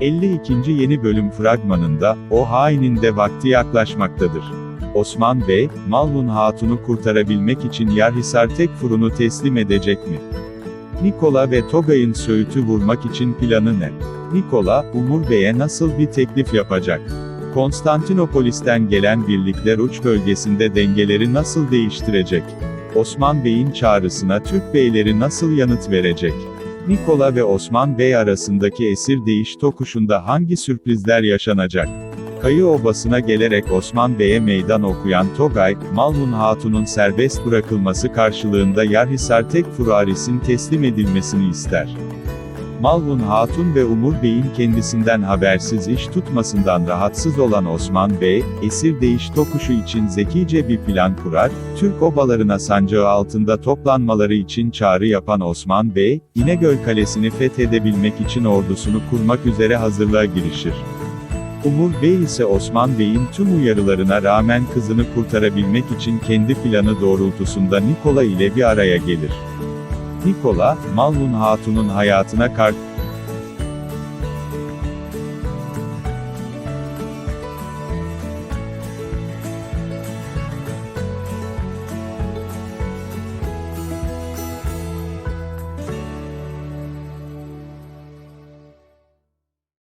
52. yeni bölüm fragmanında, o hainin de vakti yaklaşmaktadır. Osman Bey, Malhun Hatun'u kurtarabilmek için Yarhisar Tekfur'unu teslim edecek mi? Nikola ve Togay'ın Söğüt'ü vurmak için planı ne? Nikola, Umur Bey'e nasıl bir teklif yapacak? Konstantinopolis'ten gelen birlikler uç bölgesinde dengeleri nasıl değiştirecek? Osman Bey'in çağrısına Türk beyleri nasıl yanıt verecek? Nikola ve Osman Bey arasındaki esir değiş tokuşunda hangi sürprizler yaşanacak? Kayı Obası'na gelerek Osman Bey'e meydan okuyan Togay, Malhun Hatun'un serbest bırakılması karşılığında Yarhisar Tekfur Aris'in teslim edilmesini ister. Malhun Hatun ve Umur Bey'in kendisinden habersiz iş tutmasından rahatsız olan Osman Bey, esir değiş tokuşu için zekice bir plan kurar, Türk obalarına sancağı altında toplanmaları için çağrı yapan Osman Bey, İnegöl Kalesi'ni fethedebilmek için ordusunu kurmak üzere hazırlığa girişir. Umur Bey ise Osman Bey'in tüm uyarılarına rağmen kızını kurtarabilmek için kendi planı doğrultusunda Nikola ile bir araya gelir. Nikola, Malhun Hatun'un hayatına kart